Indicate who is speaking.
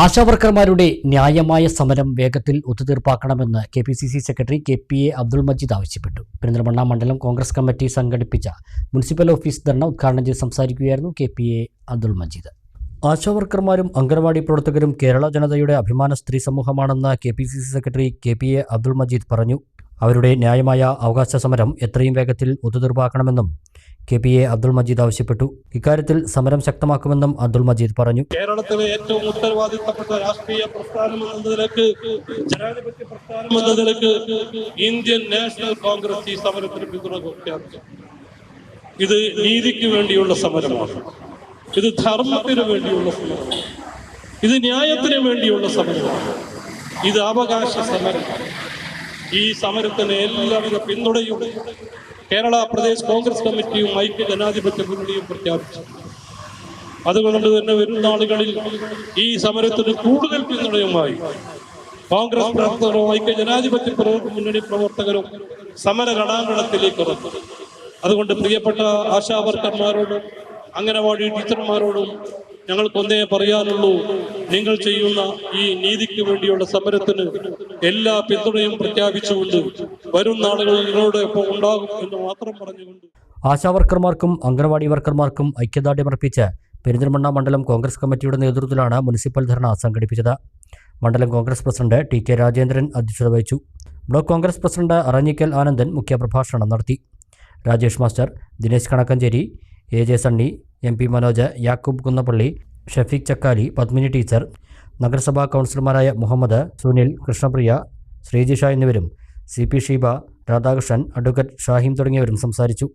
Speaker 1: ആശാവർക്കർമാരുടെ ന്യായമായ സമരം വേഗത്തിൽ ഒത്തുതീർപ്പാക്കണമെന്ന് K P C C secretary K P A Abdul Majeed ആവശ്യപ്പെട്ടു. പെരിന്തൽമണ്ണ മണ്ഡലം കോൺഗ്രസ് കമ്മിറ്റി സംഘടിപ്പിച്ച മുനിസിപ്പൽ ഓഫീസ് ധർണ ഉദ്ഘാടനം ചെയ്ത് സംസാരിക്കുകയായിരുന്നു K P A Abdul Majeed. ആശാവർക്കർമാരും anganwadi പ്രവർത്തകരും കേരള ജനതയുടെ അഭിമാന സ്ത്രീ സമൂഹമാണെന്ന് K P C C secretary K P A Abdul Majeed പറഞ്ഞു. അവരുടെ ന്യായമായ അവകാശ സമരം എത്രയും വേഗത്തിൽ ഒത്തുതീർപ്പാക്കണമെന്നും K P A Abdul Majeed ആവശ്യപ്പെട്ടു. ഇക്കാര്യത്തിൽ സമരം ശക്തമാക്കുമെന്നും അബ്ദുൾ മജീദ് പറഞ്ഞു.
Speaker 2: കേരളത്തിലെ ഏറ്റവും ഉത്തരവാദിത്തപ്പെട്ട രാഷ്ട്രീയ പ്രസ്ഥാനം ഇന്ത്യൻ നാഷണൽ കോൺഗ്രസ് ഈ സമരത്തിന് പിന്തുണ ഇത് നീതിക്ക് വേണ്ടിയുള്ള സമരമാണ്. ഇത് ധർമ്മത്തിന് വേണ്ടിയുള്ള സമരമാണ്. ഇത് ന്യായത്തിന് വേണ്ടിയുള്ള സമരമാണ്. ഇത് അവകാശ സമരമാണ്. ഈ സമരത്തിന് എല്ലാവിധ പിന്തുണയും കേരള പ്രദേശ് കോൺഗ്രസ് കമ്മിറ്റിയും ഐക്യ ജനാധിപത്യ മുന്നണിയും പ്രഖ്യാപിച്ചു. അതുകൊണ്ട് തന്നെ വരും നാളുകളിൽ ഈ സമരത്തിന് കൂടുതൽ പിന്തുണയുമായി കോൺഗ്രസ് പ്രവർത്തകരും ഐക്യ ജനാധിപത്യ മുന്നണി പ്രവർത്തകരും സമര ഘടാങ്കണത്തിലേക്ക് ഇറങ്ങും അതുകൊണ്ട് പ്രിയപ്പെട്ട ആശാവർക്കർമാരോടും അംഗനവാടി ടീച്ചർമാരോടും ഞങ്ങൾക്കൊന്നേ പറയാനുള്ളൂ നിങ്ങൾ ചെയ്യുന്ന ഈ നീതിക്ക് വേണ്ടിയുള്ള സമരത്തിന് എല്ലാ പിന്തുണയും പ്രഖ്യാപിച്ചുകൊണ്ട് വരും നാളുകളിൽ നിങ്ങളോടൊപ്പം ഉണ്ടാകും എന്ന് മാത്രം പറഞ്ഞുകൊണ്ട്
Speaker 1: ആശാവർക്കർമാർക്കും അംഗനവാടി വർക്കർമാർക്കും ഐക്യദാർഢ്യമർപ്പിച്ച് പെരിന്തൽമണ്ണ മണ്ഡലം കോൺഗ്രസ് കമ്മിറ്റിയുടെ നേതൃത്വത്തിലാണ് മുനിസിപ്പൽ ധർണ സംഘടിപ്പിച്ചത്. മണ്ഡലം Congress president T K Rajendran അധ്യക്ഷത വഹിച്ചു. Block Congress president Aranjikkal Anandan മുഖ്യപ്രഭാഷണം നടത്തി. Rajesh master Dinesh Kanakkancheri A J Sunny M P Manoj Yakub Kunnappally Shafeeq Chakkali Padmini teacher നഗരസഭാ കൗൺസിലർമാരായ മുഹമ്മദ് സുനിൽ കൃഷ്ണപ്രിയ ശ്രീജിഷ എന്നിവരും C P Sheeba Radhakrishnan advocate Shahim തുടങ്ങിയവരും സംസാരിച്ചു.